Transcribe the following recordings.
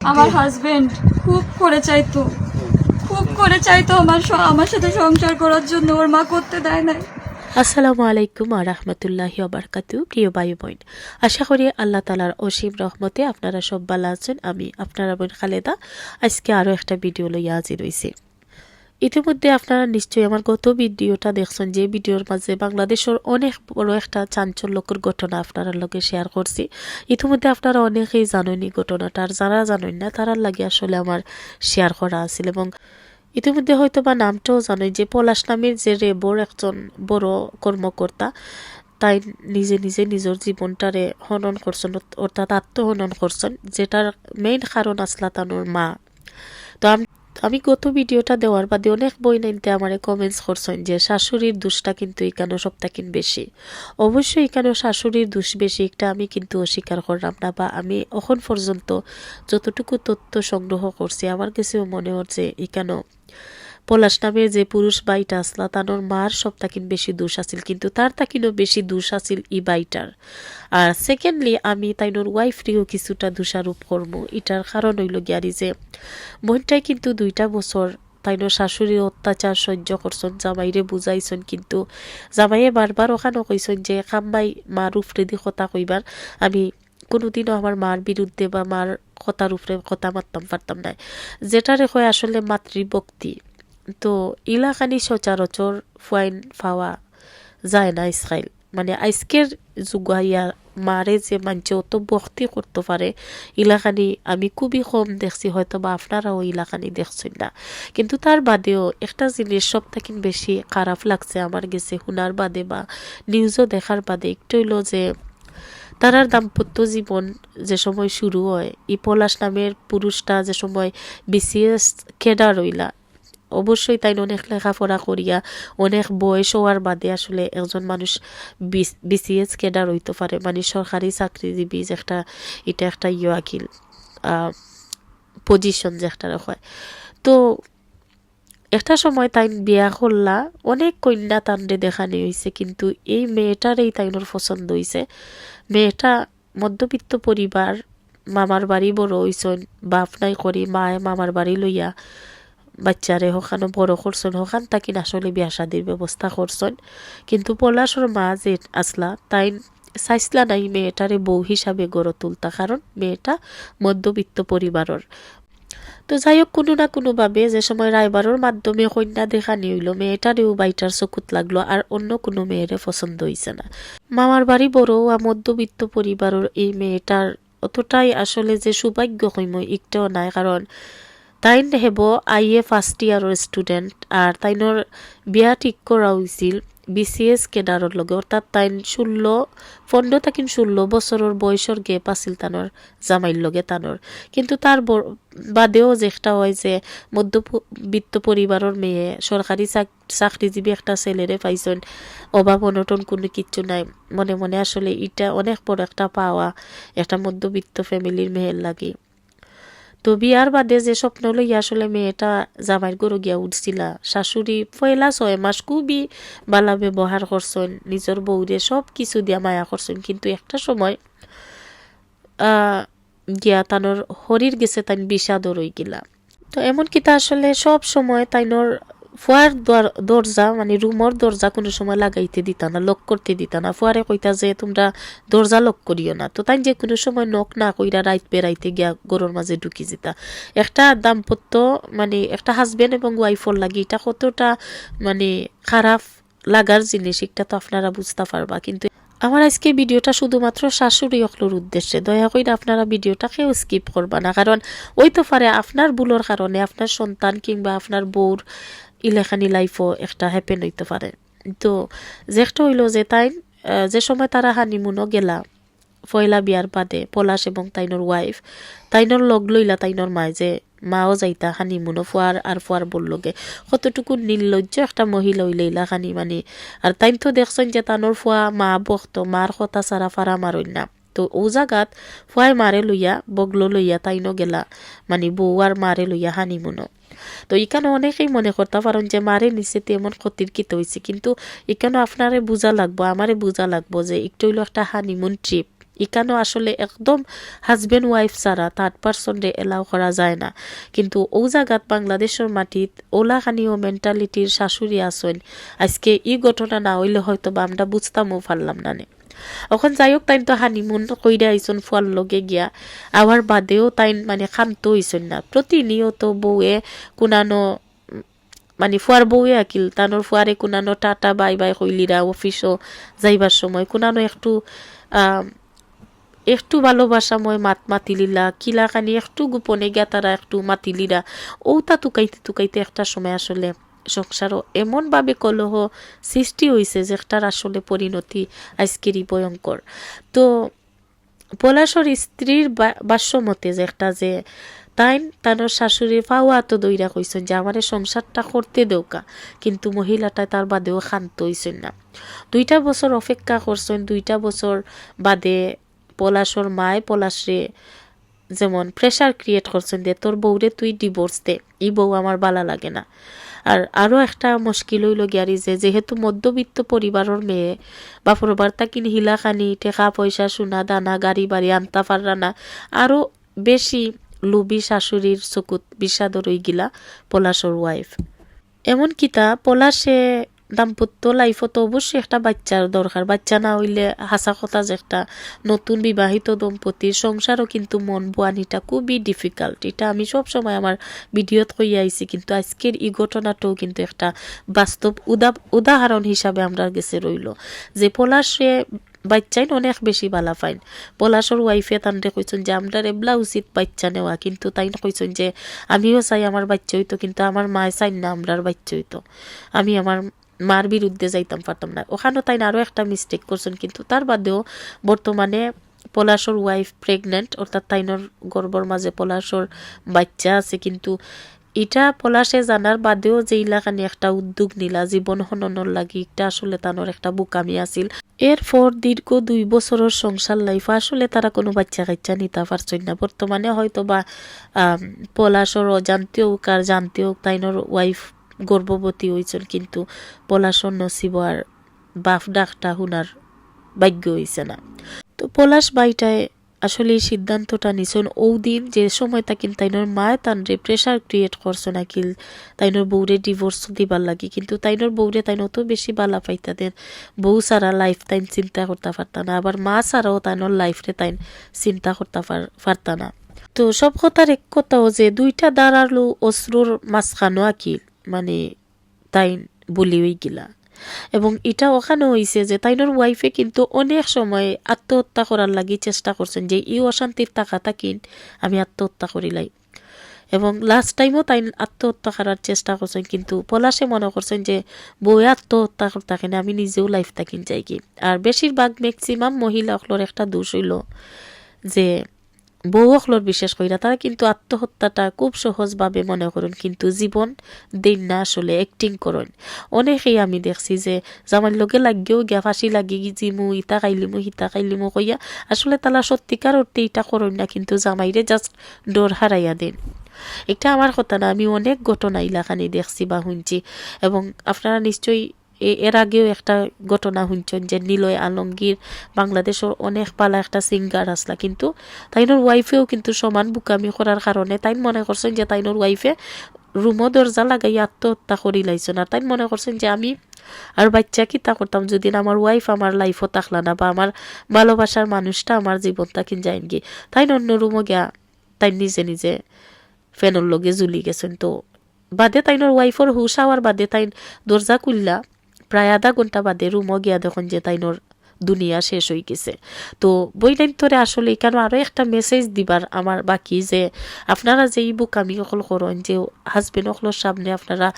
আমার হাজবেন্ড খুব করে চাইতো। খুব করে চাইতো আমার আমার সাথে সংসার করার জন্য। ওর মা করতে দেয় নাই। আসসালামু আলাইকুম আ রহমতুল্লাহি ওবরকাতু প্রিয় বায়ু বোন। আশা করি আল্লাহ তালার অসীম রহমতে আপনারা সব ভালো আছেন, আমি আপনারা বোন খালেদা। আজকে আরও একটা ভিডিও লইয়া হাজির হয়েছি ইতিমধ্যে আপনারা নিশ্চয়ই আমার গত ভিডিওটা দেখছেন যে ভিডিওর মাঝে বাংলাদেশের অনেক বড় একটা চাঞ্চল্যকর ঘটনা আপনারা লগে শেয়ার করছি। ইতিমধ্যে আপনারা অনেকেই জানেন ঘটনাটা, আর যারা জানেন না, তারার লাগে আসলে আমার শেয়ার করা আছিল এবং ইতিমধ্যে হয়তো বা নামটাও জানোই যে পলাশ নামের যে রেবর একজন বড় কর্মকর্তা, তাই নিজে নিজে নিজের জীবনটারে হনন করছেন, অর্থাৎ আত্মহনন করছেন, যেটার মেইন কারণ আসলা তানোর মা। তো আমি আমি গত ভিডিওটা দেওয়ার বাদে অনেক বই নাইনতে আমার কমেন্টস করছেন যে, শাশুড়ির দোষটা কিন্তু এখানে কিন্তু বেশি। অবশ্যই এখানে শাশুড়ির দুষ বেশি একটা আমি কিন্তু অস্বীকার করলাম না বা আমি এখন পর্যন্ত যতটুকু তথ্য সংগ্রহ করছি, আমার কাছেও মনে হচ্ছে এখানে পলাশ নামের যে পুরুষ বাইটা আসলা তানোর মার সব তাকিন বেশি দোষ আছিল, কিন্তু তার তাকিনও বেশি দোষ আছিল ই বাইটার। আর সেকেন্ডলি আমি তাইনোর ওয়াইফরিও কিছুটা দোষারোপ করব। এটার কারণ হইল গিয়ারি যে, বোনটাই কিন্তু দুইটা বছর তাইনোর শাশুড়ির অত্যাচার সহ্য করছেন, জামাইরে বুঝাইছেন, কিন্তু জামাইয়ে বারবার ওখানে কইছেন যে খাম্বাই মার উফরে দি কথা কইবার। আমি কোনোদিনও আমার মার বিরুদ্ধে বা মার কথার উপরে কথা মারতাম, পারতাম না যেটারে হয় আসলে মাতৃভক্তি। তো ইলাকানি সচরাচর ফুয়াইন ফাওয়া যায় না ইসরাইল মানে আজকের যুগাইয়া মারে যে মানছে অত ভক্তি করতে পারে ইলাকানি আমি খুবই কম দেখছি হয়তো বা আপনারাও ইলাকানি দেখছেন না। কিন্তু তার বাদেও একটা জিনিস সব থেকে বেশি খারাপ লাগছে আমার গেছে শোনার বাদে বা নিউজও দেখার বাদে, একটু হইল যে তারার দাম্পত্য জীবন যে সময় শুরু হয়, ই পলাশ নামের পুরুষটা যে সময় বিসিএস কেডার রইলা অবশ্যই তাই অনেক লেখাপড়া করিয়া, অনেক বয়স হওয়ার বাদে আসলে একজন মানুষ বিসিএস কেডার হইতে পারে মানে সরকারি চাকরিজীবী যে একটা, এটা একটা ইয়ে আকিল পজিশন যে একটা হয়। তো একটা সময় তাই বিয়া করলা, অনেক কন্যা তান্ডে দেখানি হয়েছে কিন্তু এই মেয়েটারই তাইনোর পছন্দ হয়েছে মেয়েটা মধ্যবিত্ত পরিবার, মামার বাড়ি বড় হইছেন বাপ নাই করি, মায়ে মামার বাড়ি লইয়া বাচ্চারে হখানো, বড় করছেন, হখান তাকিন আসলে বিয়া শাদির ব্যবস্থা করছেন। কিন্তু পলাশর মা যে আসলা, তাই চাইসলা নাই মেয়েটারে বউ হিসাবে গড়ে তুলতা, কারণ মেয়েটা মধ্যবিত্ত পরিবারের। তো যাই হোক কোনো না কোনোভাবে যে সময় রায়বারের মাধ্যমে কন্যা দেখানি হইল মেয়েটারেও বাইটার চকুত লাগল, আর অন্য কোনো মেয়েরে পছন্দ হইছে না। মামার বাড়ি বড়, আর মধ্যবিত্ত পরিবারের এই মেয়েটার অতটাই আসলে যে সৌভাগ্য হইম, একটাও নাই, কারণ তাইন হেব আইএ ফার্স্ট ইয়ারের স্টুডেন্ট আর তাইনোর বিয়া ঠিক করা হয়েছিল বিসিএস কেডারের লগে। অর্থাৎ তাইন ষোল্ল পনেরো তাকিন ষোলো বছরের বয়সের গেপ আছিল তানোর জামাইর লগে তানোর কিন্তু তার ব- বাদেও যেটা হয় যে মধ্যবিত্ত পরিবারের মেয়ে চাক- চাকরিজীবী একটা ছেলেরে পাইছেন। অভাব অনটন কোনো কিচ্ছু নাই। মনে মনে আসলে এটা অনেক বড় একটা পাওয়া, একটা মধ্যবিত্ত ফ্যামিলির মেয়ের লাগে। তো বিয়ার বাদে যে স্বপ্ন লইয়া আসলে মেয়েটা জামাইর গরু গিয়া উঠছিলা, শাশুড়ি পয়লা ছয় মাস খুবই বালা ব্যবহার করছেন, নিজের বউরে সব কিছু দিয়া মায়া করছেন। কিন্তু একটা সময় গিয়া তানোর হরির গেছে তাই বিষাদর রই গিলা তো এমন কিতা আসলে সব সময় তাইনোর ফুয়ার দর- দরজা মানে রুমর দরজা কোনো সময় লাগাইতে দিতা না লক করতে দিতা না। ফুয়ারে কইতা যে, তোমরা দরজা লক করিও না। তো তাই যে কোনো সময় নখ না কইরা রাইত বেড়াইতে গিয়া গরুর মাঝে ঢুকি যেতা। একটা দাম্পত্য মানে একটা হাজবেন্ড এবং ওয়াইফর লাগে এটা কতটা মানে খারাপ লাগার জিনিস, এটা তো আপনারা বুঝতে পারবা। কিন্তু আমার আজকে ভিডিওটা শুধুমাত্র শাশুড়ি অকলোর উদ্দেশ্যে। দয়া করে আপনারা ভিডিওটা কেউ স্কিপ করবা না। কারণ ওই তো পারে আপনার ভুলোর কারণে আপনার সন্তান কিংবা আপনার বউর ইলেখানি লাইফও একটা হ্যাপেন হইতে পারে। তো যেটা হইল যে তাই যে সময় তারা হানিমুনও গেলা, পয়লা বিয়ার বাদে পলাশ এবং তাইনোর ওয়াইফ তাইনোর লগ লইলা তাইনোর মায় যে মাও যাইতা হানিমুনও ফুয়ার আর ফুয়ার বললগে কতটুকু নির্লজ্জ একটা মহিলা হইলেইলা খানি মানে আর তাই তো দেখছেন যে তানোর ফুয়া মা বকত, মার কথা সারা ফারা মারইন না। তো ও জাগাত ফুয়াই মারে লইয়া বগলো লইয়া তাইনো গেলা মানে বউ আর মারে লইয়া হানিমুনো তো এখানে অনেকেই মনে করতে পারেন যে মারে নিচে তেমন ক্ষতির কিত হয়েছে কিন্তু এখানে আপনারে বোঝা লাগবো আমারে বোঝা লাগবো যে একটু হইল একটা হানিমুন ট্রিপ ইকানো আসলে একদম হাজবেন্ড ওয়াইফ ছাড়া থার্ড পার্সন রে এলাও করা যায় না কিন্তু ও জায়গাত বাংলাদেশের মাটিত ওলাখানিও মেন্টালিটির শাশুড়ি আসন আজকে ই ঘটনা না হইলে হয়তো বা আমরা বুঝতামও পারলাম না নে এখন যাই হোক তাইন তো হানিমুন কইরা আইসন ফুয়ার লগে গিয়া। আবার বাদেও তাইন মানে শান্ত হইসন না। প্রতিনিয়ত বউয়ে কোনানো মানে ফুয়ার বউয়ে আকিল। তানোর ফুয়ারে কোনানো টাটা বাই বাই কইলিরা অফিসও যাইবার সময়। কোনানো একটু একটু ভালোবাসাময় মাত মাতিলিলা। কিলা খানি একটু গোপনে গিয়া তারা একটু মাতিলিরা ওটা তুকাইতে তুকাইতে একটা সময় আসলে। সংসারও এমনভাবে কলহ সৃষ্টি হয়েছে যে একটার আসলে পরিণতি আজকেরই ভয়ঙ্কর। তো পলাশর স্ত্রীর বা- বাস্যমতে যে একটা যে তাই তানোর শাশুড়ির পাওয়া তো দইরা কইছেন যে, আমারে সংসারটা করতে দেউকা কিন্তু মহিলাটা তার বাদেও শান্ত হইছেন না। দুইটা বছর অপেক্ষা করছেন, দুইটা বছর বাদে পলাশর মায় পলাশরে যেমন প্রেশার ক্রিয়েট করছেন দে তোর বউরে তুই ডিভোর্স দে ই বউ আমার বালা লাগে না। আর আরও একটা মুশকিল হইল গিয়ারি যে যেহেতু মধ্যবিত্ত পরিবারের মেয়ে বা প্রবার তাকিন হিলাখানি, টেকা পয়সা, সোনা দানা, গাড়ি বাড়ি, আনতা পাররা না আরও বেশি লুবি শাশুড়ির চকুত বিষাদর গিলা পলাশর ওয়াইফ এমন কিতা পলাশে দাম্পত্য লাইফত অবশ্যই একটা বাচ্চার দরকার। বাচ্চা না হইলে হাসা কথা যে একটা নতুন বিবাহিত দম্পতির সংসারও কিন্তু মন বোয়ানিটা খুবই ডিফিকাল্ট এটা আমি সব সময় আমার ভিডিওত কই আইছি, কিন্তু আজকের এই ঘটনাটাও কিন্তু একটা বাস্তব উদা উদাহরণ হিসাবে আমরা গেছে রইল। যে পলাশে বাচ্চাইন অনেক বেশি বালা ফাইন পলাশর ওয়াইফে তানরে কইছেন যে আমরা এবলা উচিত বাচ্চা নেওয়া। কিন্তু তাই কইছেন যে, আমিও চাই আমার বাচ্চা হইতো, কিন্তু আমার মায় চাই না আমরার বাচ্চা হইতো। আমি আমার মার বিরুদ্ধে যাইতাম, পারতাম না। ওখানেও তাই আরও একটা মিস্টেক করছেন, কিন্তু তার বাদেও বর্তমানে পলাশর ওয়াইফ প্রেগনেন্ট অর্থাৎ তাইনর গর্বর মাঝে পলাশর বাচ্চা আছে, কিন্তু এটা পলাশে জানার বাদেও যে ইলাকানি একটা উদ্যোগ নিলা, জীবন হননের লাগি, এটা আসলে তানোর একটা বুকামি আছিল। এরপর দীর্ঘ দুই বছরের সংসার লাইফ আসলে তারা কোনো বাচ্চা কাচ্চা নিতে পারছেন না। বর্তমানে হয়তো বা পলাশর অজান্তেও কার জানতেও তাইনর ওয়াইফ গর্ভবতী হয়েছেন কিন্তু পলাশর নসিব আর বাফ ডাকটা হুনার ভাগ্য হয়েছে না। তো পলাশ বাইটায় আসলে এই সিদ্ধান্তটা নিছেন ও দিন যে সময় তাকিন তাইনোর মায় তানরে প্রেশার ক্রিয়েট করছে নাকিল তাইনোর বউরে ডিভোর্স দিবার লাগে, কিন্তু তাইনোর বউরে তাইন অত বেশি বালা পাইতা দেন, বউ সারা লাইফ তাইন চিন্তা করতে পারতা না, আবার মা সারাও তাইনোর লাইফরে তাইন চিন্তা করতে পার- পারতা না। তো সব কথার এক কথাও যে দুইটা দাঁড়াল অশ্রুর মাঝখানো আকিল। মানে তাই বলি ওই গিলা এবং এটা ওখানে হয়েছে যে তাইনোর ওয়াইফে কিন্তু অনেক সময় আত্মহত্যা করার লাগি চেষ্টা করছেন যে ই অশান্তির টাকা তাকিন আমি আত্মহত্যা করিলাই এবং লাস্ট টাইমও তাই আত্মহত্যা করার চেষ্টা করছেন, কিন্তু পলাশে মনে করছেন যে বউয়ে আত্মহত্যা করতে কিনা আমি নিজেও লাইফ তাকিন যাই কি আর বেশিরভাগ ম্যাক্সিমাম মহিলাগুলোর একটা দোষ হইল যে বউসকলর বিশেষ কইরা তারা কিন্তু আত্মহত্যাটা খুব সহজভাবে মনে করুন, কিন্তু জীবন দিন না আসলে অ্যাক্টিং করুন। অনেকেই আমি দেখছি যে জামার লগে লাগিও গিয়া, ফাঁসি লাগি জিমু ইতা খাইলিমু হিতা খাইলিমু কইয়া, আসলে তারা সত্যিকার অর্থে ইটা করুন না, কিন্তু জামাইরে জাস্ট ডর হারাইয়া দেন। এটা আমার কথা না, আমি অনেক ঘটনা ইলাখানি দেখছি বা শুনছি, এবং আপনারা নিশ্চয়ই এর আগেও একটা ঘটনা শুনছেন যে নিলয় আলমগীর বাংলাদেশের অনেক পালা একটা সিঙ্গার আসলা। কিন্তু তাইনোর ওয়াইফেও কিন্তু সমান বুকামি করার কারণে তাই মনে করছেন যে তাইনোর ওয়াইফে রুমো দরজা লাগাই আত্মহত্যা করি লাইছেন। আর তাই মনে করছেন যে আমি আর বাচ্চা কি তা করতাম যদি আমার ওয়াইফ আমার লাইফও থাকলা না বা আমার ভালোবাসার মানুষটা আমার জীবন কিন যাইন গিয়ে তাই অন্য রুমও গিয়া তাই নিজে নিজে ফ্যানের লগে জুলি গেছেন। তো বাদে তাইনোর ওয়াইফর হুশ হওয়ার বাদে তাই দরজা খুললা। প্রায় আধা ঘণ্টা বাদে রুমও গিয়া দেখুন যে তাইনোর দুনিয়া শেষ হয়ে গেছে। তো বই লাইন ধরে আসলে কেন আরও একটা মেসেজ দিবার আমার বাকি যে আপনারা যে এই বুক আমি অকল করেন যে হাজবেন্ড অকলের সামনে আপনারা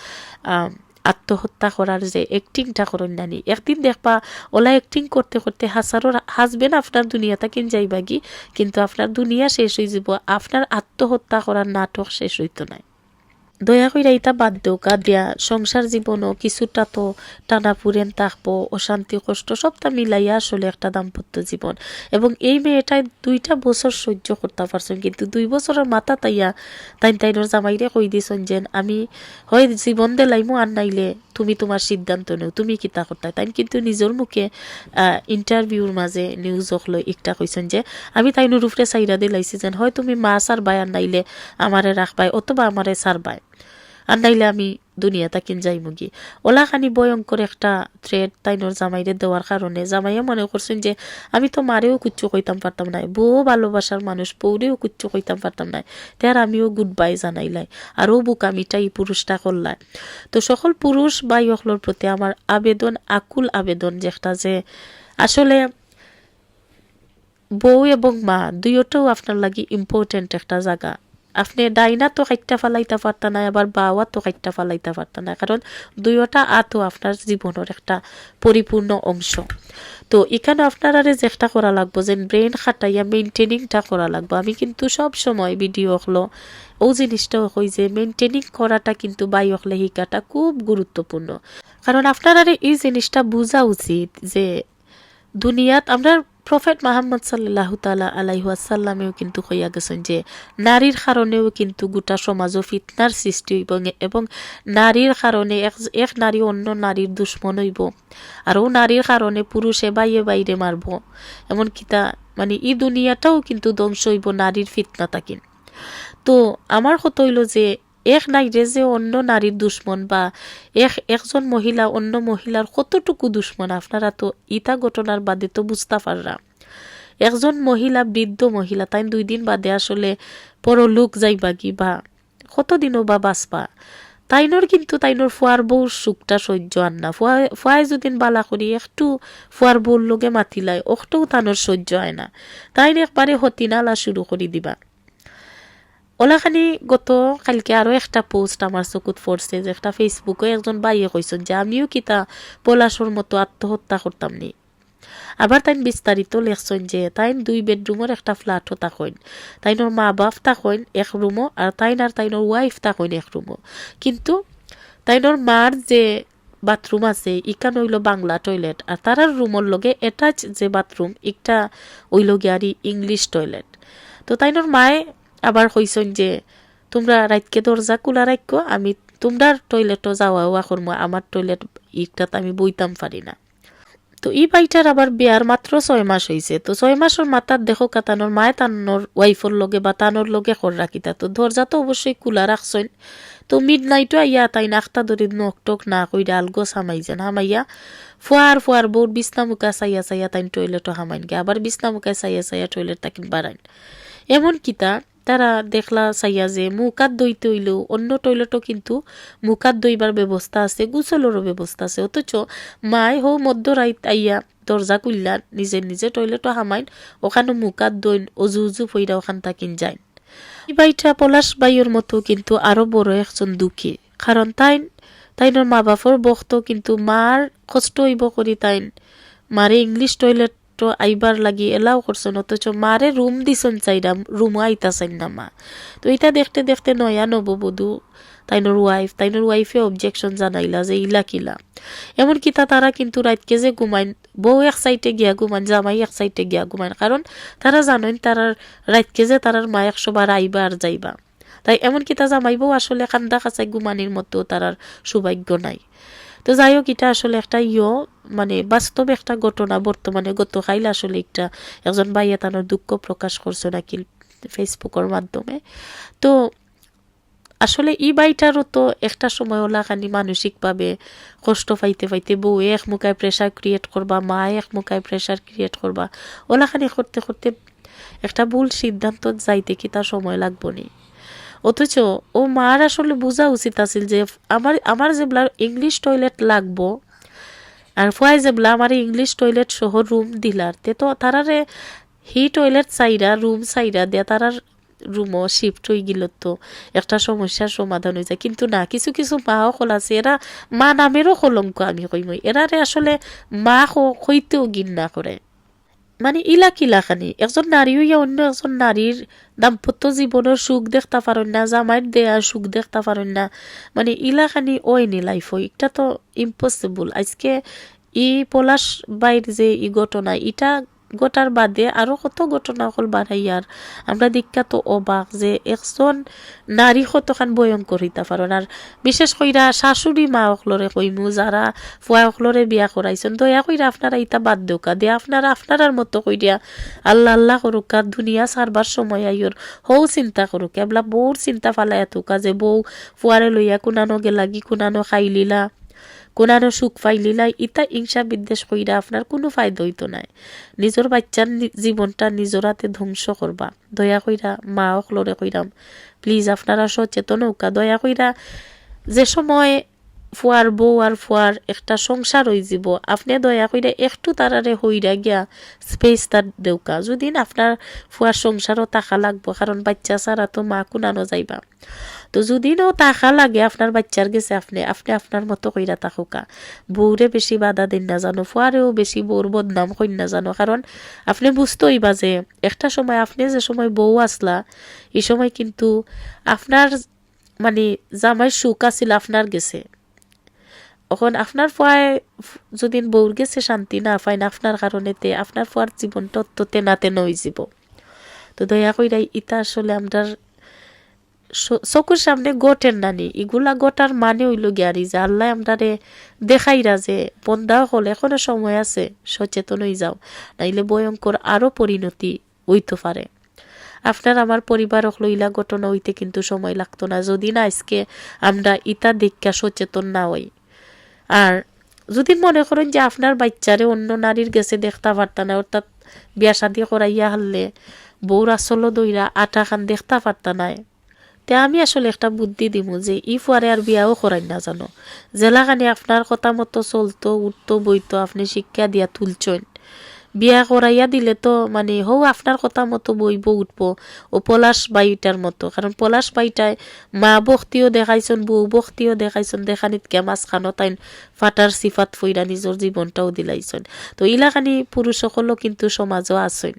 আত্মহত্যা করার যে অ্যাক্টিংটা করেন নানি, একদিন দেখবা ওলা অ্যাক্টিং করতে করতে হাসারোর হাজবেন্ড আপনার দুনিয়াটা কিন যাইবা কি কিন্তু আপনার দুনিয়া শেষ হয়ে যাব আপনার আত্মহত্যা করার নাটক শেষ হইতো নাই। দয়া কইরা ইতা বাদ দৌকা দিয়া। সংসার জীবনও কিছুটা তো টানা পুরেন থাকব, অশান্তি, কষ্ট, সবটা মিলাইয়া আসলে একটা দাম্পত্য জীবন। এবং এই মেয়েটাই দুইটা বছর সহ্য করতে পারছেন, কিন্তু দুই বছরের মাথা তাইয়া তাই তাইনোর জামাইরে কই দিছেন যেন, আমি হয় জীবন দেলাইমো আর নাইলে তুমি তোমার সিদ্ধান্ত নেও, তুমি কিতা করতে? তাই কিন্তু নিজের মুখে ইন্টারভিউর মাঝে নিউজ লৈ একটা কৈছেন যে, আমি তাইনোর সাইরা চাইরা দিলাইছি যেন হয় তুমি মা সারবাই আর নাইলে আমারে রাখবাই, অথবা আমারে সারবাই আর নাইলে আমি দুনিয়া তাকিন যাই মুগি ওলাখানি ভয়ঙ্কর একটা থ্রেড তাইনোর জামাইরে দেওয়ার কারণে জামাইয়ে মনে করছেন যে, আমি তো মারেও কুচ্ছু কইতাম পারতাম না বউ ভালোবাসার মানুষ, বউরেও কুচ্ছু কইতাম পারতাম না তার আমিও গুড বাই জানাইলাই আরও বুকামিটা এই পুরুষটা করলাই। তো সকল পুরুষ বাই অকলোর প্রতি আমার আবেদন, আকুল আবেদন যেটা যে, আসলে বউ এবং মা দুইটাও আপনার লাগি ইম্পর্টেন্ট একটা জায়গা আপনি ডাইনা তো খাইটা ফালাইতে পারতা না, আবার বাওয়া তো খাইটা ফালাইতে পারতা না, কারণ দুইটা আতো আপনার জীবনের একটা পরিপূর্ণ অংশ। তো এখানে আপনার চেষ্টা করা লাগবো, যে ব্রেন খাটাইয়া মেনটেনিংটা করা লাগবো। আমি কিন্তু সব সময় ভিডিও হলো, ও জিনিসটাও কই যে মেনটেনিং করাটা কিন্তু বাই হলে শিকাটা খুব গুরুত্বপূর্ণ। কারণ আপনার এই জিনিসটা বোঝা উচিত যে দুনিয়াত আমরা প্রফেট মাহমদ সাল্লাহ তালা আলাইহাসাল্লামেও কিন্তু কইয়া গেছেন যে, নারীর কারণেও কিন্তু গোটা সমাজও ফিতনার সৃষ্টি হইব এবং নারীর কারণে এক এক নারী অন্য নারীর দুশ্মন হইব। আর ও নারীর কারণে পুরুষে বাইয়ে বাইরে মারব। এমন কিতা মানে এই দুনিয়াটাও কিন্তু ধ্বংস হইব নারীর ফিতনা তাকিন। তো আমার কথা হইল যে এক নারীরে যে অন্য নারীর দুশ্মন বা এক, একজন মহিলা অন্য মহিলার কতটুকু দুশ্মন, আপনারা তো ইতা ঘটনার বাদে তো বুঝতে পাররা। একজন মহিলা বৃদ্ধ মহিলা তাই দুই দিন বাদে আসলে পরলোক যাইবা কি বা, কতদিনও বা বাঁচবা? তাইনোর কিন্তু তাইনোর ফুয়ার বউর সুখটা সহ্য আন না। ফুয়া ফুয়াই যদি বালা করি, একটু ফুয়ার বউর লগে মাতিলাই অকটাও তানোর সহ্য হয় না। তাইন একবারে হতিনালা শুরু করে দিবা। ওলাখানি গত কালকে আরও একটা পোস্ট আমার চকুত পড়ছে, যে একটা ফেসবুকে একজন বাইয়ে কইছেন যে, আমিও কিতা পলাশর মতো আত্মহত্যা করতাম নি? আবার তাইন বিস্তারিত লেখছেন যে, তাইন দুই বেডরুমের একটা ফ্ল্যাটও তাকইন। তাইনোর মা বাপ তাকইন এক রুমও আর তাইন আর তাইনোর ওয়াইফ তাকইন এক রুমও কিন্তু তাইনোর মার যে বাথরুম আছে ইকান হইল বাংলা টয়লেট আর তারার রুমের লগে অ্যাটাচ যে বাথরুম একটা ওইল গিয়ারি ইংলিশ টয়লেট তো তাইনোর মায়ে আবার কইসন যে, তোমরা রাইতকে দরজা খোলা রাখো আমি তোমরার টয়লেটও যাওয়া ওয়া করব আমার টয়লেট ইটাত আমি বইতাম পারি না। তো ই বাইটার আবার বিয়ার মাত্র ছয় মাস হয়েছে তো ছয় মাসের মাথার দেখো কাতানোর মায়ে তানোর ওয়াইফর লগে বা তানোর লগে কর রাখিতা তো দরজা তো অবশ্যই খোলা রাখছেন তো মিড নাইটও আইয়া তাই নাখতা ধরি নখ টক না আলগো সামাই যেন হামাইয়া ফুয়ার ফুয়ার বোর বিছনা মুখা চাইয়া চাইয়া তাই টয়লেটও হামাইন গে আবার বিছনা মুখা চাইয়া চাইয়া টয়লেট তাকিন বাড়াইন এমন কিতা তারা দেখলা চাইয়া যে মুখাত দইতে হইলেও অন্য টয়লেটও কিন্তু মুখাত দইবার ব্যবস্থা আছে গুছলেরও ব্যবস্থা আছে। অথচ মায় হো মধ্য রাইত আইয়া দরজা কুল্লা নিজে নিজে টয়লেটও হামাইন, ওখানে মুখাত দইন অজু উজু ফইরা ওখান তাকিন যায় বাইটা পলাশ বাইয়ের মতো কিন্তু আরও বড় একজন দুঃখী। কারণ তাইন, তাইনের মা বাপর বক্ত কিন্তু মার কষ্ট হইব করি তাইন, মারে ইংলিশ টয়লেট আইবার লাগি এলাও করছেন, অথচ মারে রুম দিছেন চাইরা রুম আইতাছেন না মা। তো এটা দেখতে দেখতে নয়া নববধূ, তাইনোর ওয়াইফ তাইনোর ওয়াইফে অবজেকশন জানাইলা যে ইলা কিলা। এমন কিতা তারা কিন্তু রাতকে যে ঘুমাইন, বউ এক সাইডে গিয়া ঘুমান জামাই এক সাইডে গিয়া ঘুমান কারণ তারা জানেন তারার রাতকে যে তারার মা একশো বার আইবা আর যাইবা। তাই এমন কিতা জামাইবও আসলে কান্দা কাছাই ঘুমানির মতো তারার সৌভাগ্য নাই। তো যাই হোক এটা আসলে একটা ইয় মানে বাস্তব একটা ঘটনা, বর্তমানে গত গতকাল আসলে একটা একজন ভাইয়া তানোর দুঃখ প্রকাশ করছে নাকি ফেসবুকের মাধ্যমে। তো আসলে ই বাইটারও তো একটা সময় ওলাখানি মানসিকভাবে কষ্ট পাইতে পাইতে বউ এক মুখায় প্রেশার ক্রিয়েট করবা মা এক মুখায় প্রেশার ক্রিয়েট করবা। ওলাখানি করতে করতে একটা ভুল সিদ্ধান্ত যাইতে কি তার সময় লাগবো নি। অথচ ও মার আসলে বোঝা উচিত আছিল যে আমার আমার যেগুলা ইংলিশ টয়লেট লাগবো, আর ফুয়াই যেগুলা আমার ইংলিশ টয়লেট সহ রুম দিলার, তে তো তারারে হি টয়লেট চাইরা রুম চাইরা দিয়া তারার রুমও শিফট হয়ে গেল তো। একটা সমস্যার সমাধান হয়ে যায় কিন্তু না, কিছু কিছু মাও খোল আছে। এরা মা নামেরও কলঙ্ক আমি কইমই। এরারে আসলে মা হইতেও গিন না করে। মানে ইলা কিলাখানি একজন নারী হইয়া অন্য একজন নারীর দাম্পত্য জীবনের সুখ দেখতে পারেন না জামাইর দেয়া সুখ দেখতে পারেন না। মানে ইলাখানি ওইনি লাইফ হই এটা তো ইম্পসিবল আজকে ই পলাশ বাইর যে ই ঘটনা এটা গোটার বাদে আরও কত ঘটনা হল বাড়াইয়ার আমরা দীক্ষা তো অবাক যে একজন নারী কতখান ভয়ঙ্কর হইতা পারেন আর বিশেষ কইরা শাশুড়ি মা অকলরে কইমু, যারা ফুয়া অকলরে বিয়া করাইছেন, দয়া কইরা আপনারা ইতা বাদ দেউকা দিয়ে আপনারা আপনারার মতো কই দিয়া আল্লাহ আল্লাহ করুক দুনিয়া সারবার সময় আইয়র। হৌ চিন্তা করুক, এবলা বউর চিন্তা ফালাই তুকা যে বউ ফুয়ারে লইয়া কুনানো গেলাগি কুনানো খাইলিলা। কোনানো সুখ পাইলিলা ইতা ইংসা বিদ্বেষ কইরা আপনার কোনো ফায়দা হইতো নাই। নিজের বাচ্চার জীবনটা নিজের হাতে ধ্বংস করবা দয়া কইরা মা অকলরে কইরাম। প্লিজ আপনারা সচেতন হউকা দয়া কইরা, যে সময় ফুয়ার বউ আর ফুয়ার একটা সংসার হয়ে যাব, আপনি দয়া কইরা একটু তারারে হইরা গিয়া স্পেস তার দেউকা। যদি আপনার ফুয়ার সংসারও টাকা লাগবো কারণ বাচ্চা ছাড়া তো মা কুনানো যাইবা তো যদি নো টাকা লাগে, আপনার বাচ্চার গেছে আপনি আপনি আপনার মতো কইরা থাকুকা। বউরে বেশি বাধা দিন না জানো, ফুয়ারেও বেশি বউর বদনাম কইন না জানো। কারণ আপনি বুঝতেই বা যে একটা সময় আপনি যে সময় বউ আসলা এই সময় কিন্তু আপনার মানে জামাই সুখ আছিল আপনার গেছে। এখন আপনার ফুয়ায় যদি বউর গেছে, শান্তি না পায় না আপনার কারণেতে, আপনার ফুয়ার জীবনটা অত তেনা তেনা হয়ে যাব। তো দয়া কইরা ইটা আসলে আমরা চকুর সামনে গোটের নানি। এগুলা গোটার মানে হইল গিয়ারি যে আল্লাহ আমরারে দেখাইরা যে বন্ধাও হল, এখনও সময় আছে, সচেতন হয়ে যাও। নাইলে ভয়ঙ্কর আরও পরিণতি হইতে পারে। আপনার আমার পরিবার লইলা ঘটনা হইতে কিন্তু সময় লাগতো না। যদি না আজকে আমরা ইটা দেখা সচেতন না হই। আর যদি মনে করেন যে আপনার বাচ্চারে অন্য নারীর গেছে দেখতে পারতা না, অর্থাৎ বিয়া শাদি করাইয়া হারলে বউর আসল দইরা আটা খান দেখতে পারতা নাই তে আমি আসলে একটা বুদ্ধি দিমু যে ই ফুয়ারে আর বিয়াও করাই না জানো। জেলাখানে আপনার কথা মতো চলতো, উঠতো, বইতো, আপনি শিক্ষা দিয়া তুলছেন বিয়া করাইয়া দিলে তো মানে হৌ আপনার কথা মতো বইব, উঠব, ও পলাশ বাইটার মতো। কারণ পলাশ বাইটায় মা বক্তিও দেখাইছন বউ বক্তিও দেখাইছন দেখানিত কে মাঝখানো তাই ফাটার সিফাত ফইরা নিজের জীবনটাও দিলাইছন তো ইলাখানি পুরুষ সকলও কিন্তু সমাজও আছেন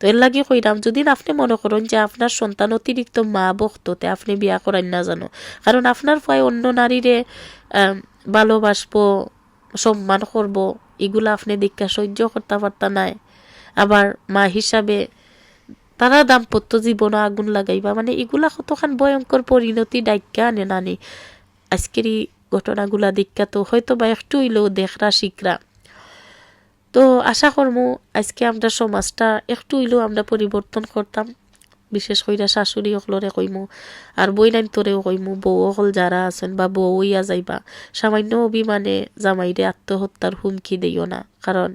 তো এর লাগি কইরাম, যদি আপনি মনে করেন যে আপনার সন্তান অতিরিক্ত মা বক্ততে আপনি বিয়া করাই না জানো। কারণ আপনার ভয় অন্য নারীরে ভালোবাসবো, সম্মান করব, এগুলা আপনি দীক্ষা সহ্য করতে পারতা নাই। আবার মা হিসাবে তারা দাম্পত্য জীবন আগুন লাগাইবা মানে এগুলা কতখান ভয়ঙ্কর পরিণতি ডাইকা আনে নানি। আজকের এই ঘটনাগুলা দীক্ষা তো হয়তো বা একটু হইলেও দেখরা শিখরা। তো আশা করমু, আজকে আমরা সমাজটা একটু হইলেও আমরা পরিবর্তন করতাম। বিশেষ কইরা শাশুড়ি অকলরে কইমু, আর বই নাইন তোরেও কইমু, বউ অকল যারা আছেন বা বউ ইয়া যাইবা, সামান্য অভিমানে জামাইরে আত্মহত্যার হুমকি দিও না। কারণ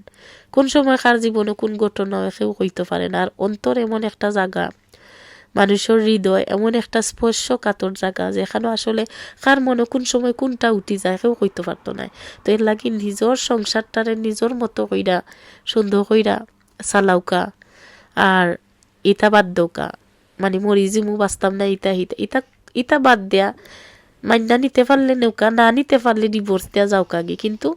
কোন সময় কার জীবনে কোন ঘটনা কেউ কইতে পারে না, আর অন্তর এমন একটা জায়গা মানুষের হৃদয় এমন একটা স্পর্শ কাতর জায়গা যেখানে আসলে কার মনে কোন সময় কোনটা উঠি যায় কেউ কইতে পারতো না। তো এর লাগি নিজের সংসারটারে নিজের মতো কইরা, সুন্দর কইরা চালাউকা আর ইটা বাদ দৌকা। মানে মরিজি মু বাঁচতাম না ইটা হিতা, ইতা ইটা বাদ দেয়া মান্না নিতে পারলে নৌকা না নিতে পারলে ডিভোর্স দেওয়া যাওকা কাগে কিন্তু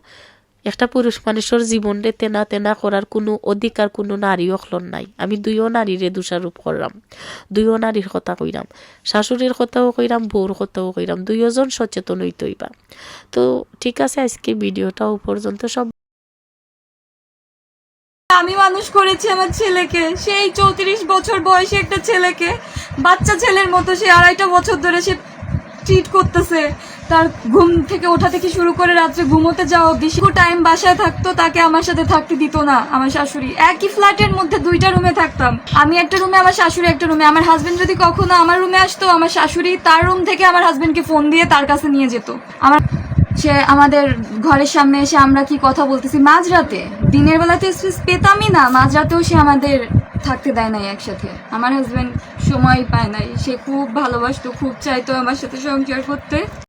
একটা পুরুষ মানুষের জীবনরে তেনা তেনা করার কোনো অধিকার কোনো নারী অখলন নাই। আমি দুইও নারীরে দোষারোপ করলাম। দুইও নারীর কথা কইরাম শাশুড়ির কথাও কইরাম বউর কথাও কইরাম দুইজন সচেতন হইতে হইবা তো ঠিক আছে, আজকে ভিডিওটাও পর্যন্ত সব আমি মানুষ করেছি আমার ছেলেকে। সেই চৌত্রিশ বছর বয়সী একটা ছেলেকে। বাচ্চা ছেলের মতো সে আড়াইটা বছর ধরে সে ট্রিট করতেছে। তার ঘুম থেকে ওঠা থেকে শুরু করে রাত্রে ঘুমোতে যাওয়া অব্দি সে টাইম বাসায় থাকতো, তাকে আমার সাথে থাকতে দিত না, আমার শাশুড়ি। একই ফ্ল্যাটের মধ্যে দুইটা রুমে থাকতাম। আমি একটা রুমে আমার শাশুড়ি একটা রুমে আমার হাজবেন্ড যদি কখনো আমার রুমে আসতো, আমার শাশুড়ি তার রুম থেকে আমার হাজবেন্ডকে ফোন দিয়ে তার কাছে নিয়ে যেত। আমার সে আমাদের ঘরের সামনে এসে আমরা কি কথা বলতেছি? মাঝরাতে। দিনের বেলাতে স্পেস পেতামই না, মাঝরাতেও সে আমাদের থাকতে দেয় নাই একসাথে। আমার হাজবেন্ড সময় পায় নাই। সে খুব ভালোবাসতো, খুব চাইতো আমার সাথে সংসার করতে।